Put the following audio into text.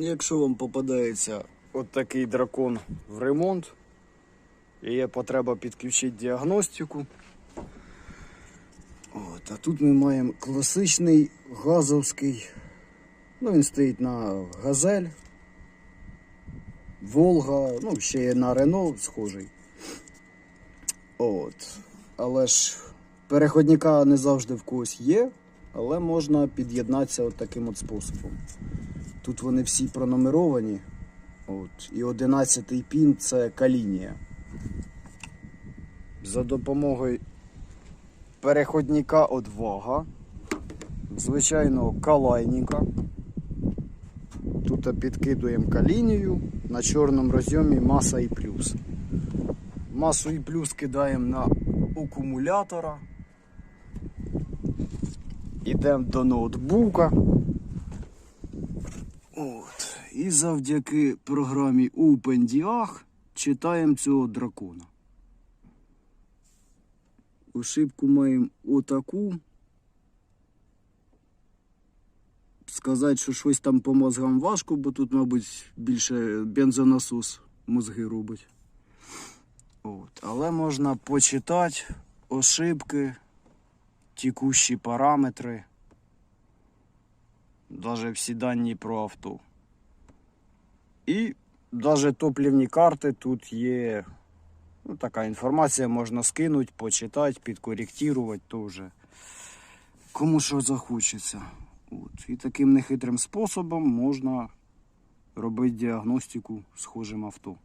Якщо вам попадається от такий дракон в ремонт, і є потреба підключити діагностику. От, а тут ми маємо класичний газовський. Ну, він стоїть на газель, Волга, ну, ще є на Рено схожий. От. Але ж переходника не завжди в когось є, але можна під'єднатися от таким от способом. Тут вони всі пронумеровані. От. І 11 пін це калінія. За допомогою переходника одвага, звичайного калайника. Тут підкидуємо калінію на чорному розйомі маса і плюс. Масу і плюс кидаємо на акумулятора. Йдемо до ноутбука. От. І завдяки програмі OpenDiag читаємо цього дракона. Ошибку маємо отаку. Сказати, що щось там по мозгам важко, бо тут, мабуть, більше бензонасос мозги робить. От. Але можна почитати ошибки, текущі параметри, навіть всі дані про авто. І навіть топлівні карти тут є. Ну, така інформація можна скинути, почитати, підкоректувати теж. Кому що захочеться. От. І таким нехитрим способом можна робити діагностику схожим авто.